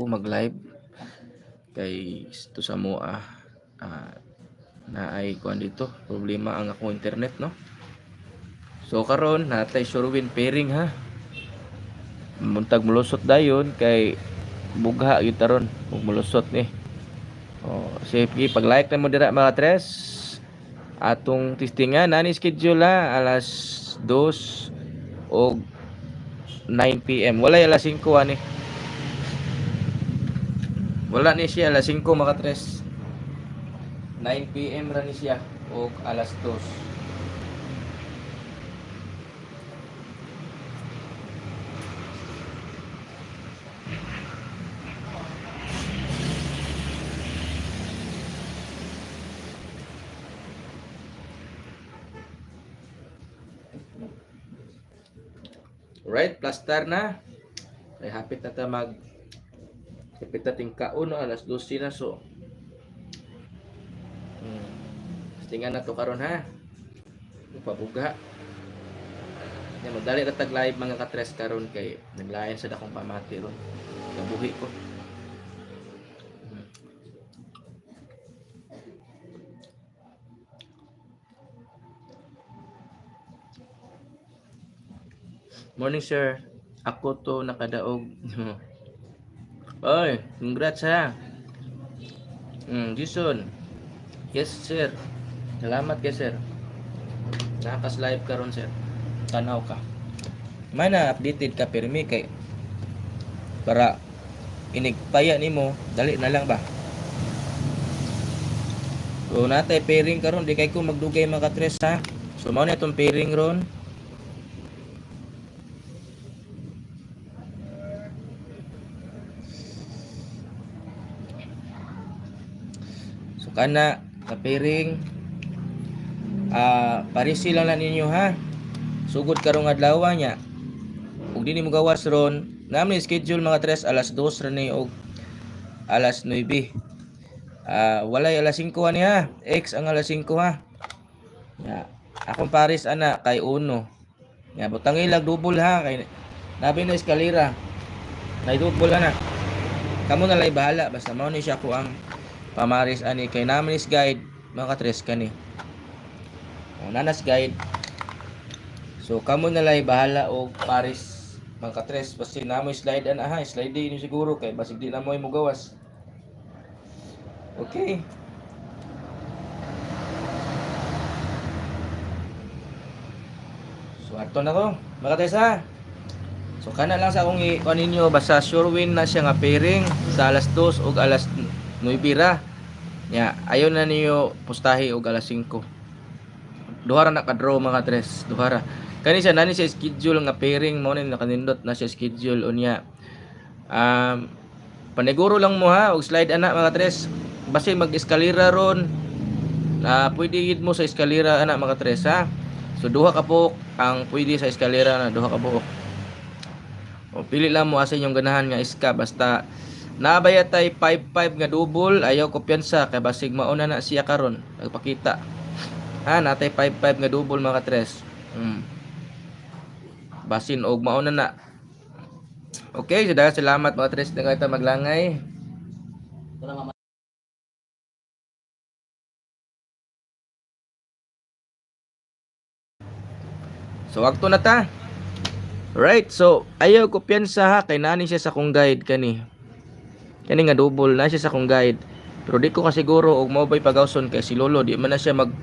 ako mag-live. Kay to sa mo ah, ah na ay kuan dito. Problema ang akong internet no? So karon natay Sherwin pairing ha? Muntag mulusot dayon kay bugha gyud taron. Ug mulusot ni. Oh sige pag like na mo dira mga tres. Atong testingan nani schedule ha? Alas 2 o 9 PM wala alas 5 ani wala ni siya alas 5 mga tres 9 PM ra ni siya o alas 2 Right, plaster na. Ay hapit na ta mag hapit na ting kaon no, alas 12 na so. Hmm. Tingan na to karon ha. Upabuga. Yan madali ra tag live mga katres karon kay naglayan sa dakong pamati ron. Kabuhi ko. Hmm. Morning sir. Ako to nakadaog. Oy, congrats ha. Mm, Jason. Yes, sir. Salamat kay sir. Nakas live ka ron, sir. Tanaw ka. Mana updated ka pirmi kay para inigpaya nimo, dali na lang ba? So natay pairing karon di kay ko magdugay mga tres ha. So mao itong pairing ron. Kana ka pairing ah parisi lang na ninyo ha. Sugod karong adlaw nya. Ug dinhi mo gawas ron, namin schedule mga tres alas 2 ra ni og alas 9. Ah walay alas 5 ani ha. X ang alas 5 ha. Ya. Akong pares ana kay uno. Ya butang ilag double ha kay nabi na eskalera. Kay double na. Kamo na lay bahala basta mao ni siya ko ang pamaris ani kay namin is guide mga tres kani. O nanas guide. So kamo na lay bahala og paris mga katres basta namo slide ana ha slide din siguro kay basig di na mo gawas. Okay. So ato na ko mga katres ha. So kana lang sa akong i-kuha ninyo basta sure win na siya nga pairing sa alas 2 ug alas 9 ra. Ya, ayon na niyo pustahi og alas 5. Duha ra naka-draw mga tres, duha ra. Kani siya nani siya schedule nga pairing mo ni nakanindot na siya schedule unya. Um paniguro lang mo ha og slide ana mga tres. Basi mag-eskalera ron. Na pwede gid mo sa eskalera ana mga tres ha. So duha ka buok ang pwede sa eskalera na duha ka buok. O pili lang mo asa inyong ganahan nga iska basta Nabaya tay 55 nga double, ayaw ko piyansa kay basig mauna na siya karon. Nagpakita. Ha, natay 55 nga double mga tres. Hmm. Basin og mauna na. Okay, so salamat mga tres nga maglangay. So akto na ta. Right, so ayaw ko piyansa ha kay nani siya sa kong guide kani kani nga double na siya sa akong guide. Pero di ko kasiguro og mo bay pagawson kay si lolo. Di man na siya mag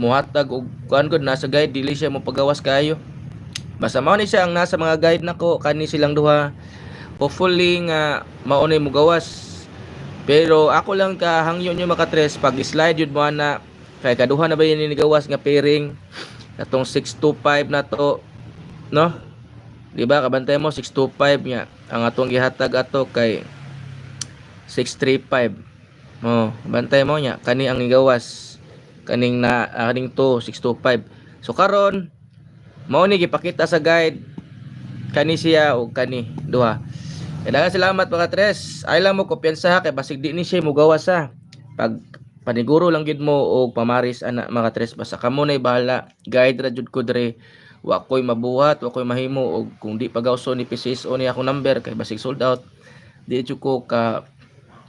muhatag og kuan gud nasa guide dili siya mo pagawas kayo. Basta mao ni siya ang nasa mga guide nako kani silang duha. Hopefully nga mao ni mo gawas. Pero ako lang ka hangyo nyo makatres pag slide yun mo na kay kaduha na ba yun ni gawas nga pairing? Atong 625 na to no? Di ba? Kabantay mo 625 nya ang atong gihatag ato kay 635 mo bantay mo nya kani ang igawas. Kaning na ah, kaning to 625 so karon mao ni gipakita sa guide. Kani siya o kani duha. Kaya salamat mga tres. Ay lang mo kumpiyansa ha kay basig di ni siya mo gawas ha. Pag paniguro lang gid mo og pamaris ana mga tres. Basta kamo nay bahala. Guide ra jud ko dre. Wa koy mabuhat wa koy mahimo. Og kung di pagawso ni PCSO ni akong number kay basig sold out. Di ko ka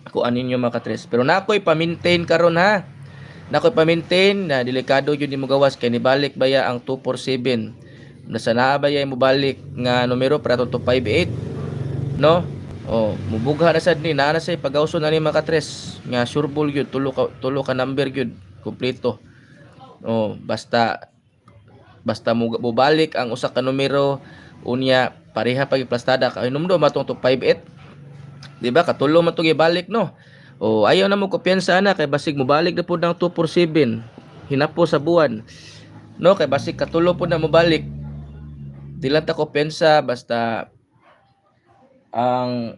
kuan ninyo mga katres. Pero nakoy pa-maintain karon ha? Nakoy pa-maintain na delikado yun mo gawas kay nibalik baya ang 247 nasa naa baya mo balik nga numero para to 258 no? Oh mubugha na sad ni. Naa na say pagawson na ni mga katres. Nga sureball yun. Tulo ka tulo ka number yun. Kompleto oh basta basta mo mubalik ang usa ka numero unya pareha pag plastada. Ka inom do matong 258 Di ba? Katulo man itong ibalik, no? O, ayaw na mo kumpiyansa na, kay basig mo balik na po ng 2 for 7. Hinapo sa buwan. No? Kay basig katulo po na mo balik. Di lang ta kumpiyansa, basta ang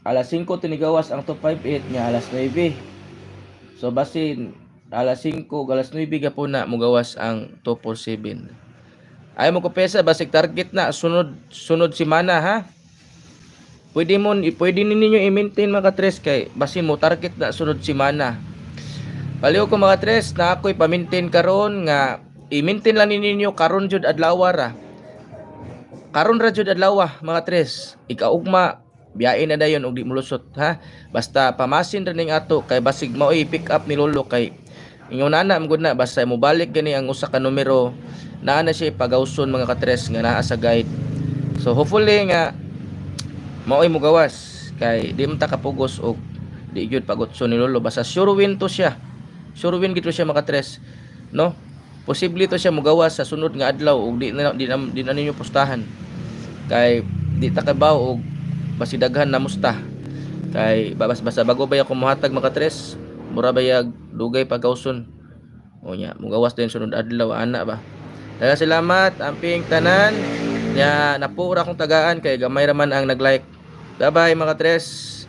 alas 5 tinigawas ang 258 niya alas 9. So basin alas 5 alas 9 ga po na mugawas ang 2 for 7. Ayaw mo kumpiyansa, basig target na sunod sunod semana ha. Pwede mo pwede ninyo i-maintain mga tres kay basin mo target na sunod semana. Paliw ko mga tres na ako'y pa-maintain karon nga i-maintain lang ninyo karon jud adlaw ra. Karon ra jud adlaw mga tres. Ikaugma biyae na dayon og di mulusot ha. Basta pamasin ra ning ato kay basig mao i-pick up ni Lolo kay ingon na mo gud na basta mo balik gani ang usa ka numero naa na siya pagawson mga katres nga naa sa guide. So hopefully nga mao'y mo gawas kay di man ta kapugos og di gyud pagotso ni lolo basta sure win to siya. Sure win gito siya makatres no? Posible to siya mo gawas sa sunod nga adlaw og di na di, na, di na ninyo pustahan. Kay di ta kabaw og basi daghan na musta. Kay babas basta bago ba ako muhatag makatres mura bayag dugay pagawson o nya mo gawas din sunod adlaw ana ba? Daghang salamat amping tanan. Nya napura kong tagaan kay gamay raman ang nag-like. Bye bye mga tres.